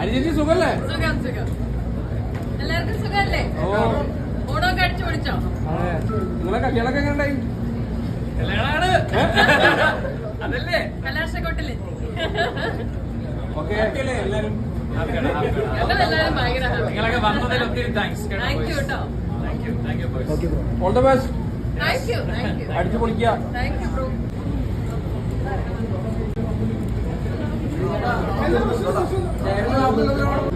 അരിചേച്ചി സുഖല്ലേ? സുഖം സുഖം. എല്ലാവർക്കും സുഖല്ലേ ഓ. ഓണമൊക്കെ അടിച്ചു പിടിച്ചോ അതെ. നിങ്ങളെ കല്യാണമൊക്കെ എങ്ങനെ ഉണ്ടായി? കല്യാണാണ് അതല്ലേ? കലാശക്കൊട്ടിൽ. ഓക്കെ. എല്ലാരും. നിങ്ങളൊക്കെ വന്നതിൽ ഒത്തിരി താങ്ക്സ് കേട്ടോ. ഓൾ ദ ബെസ്റ്റ് അടിച്ചു പൊളിക്കുക. ചേട്ടന്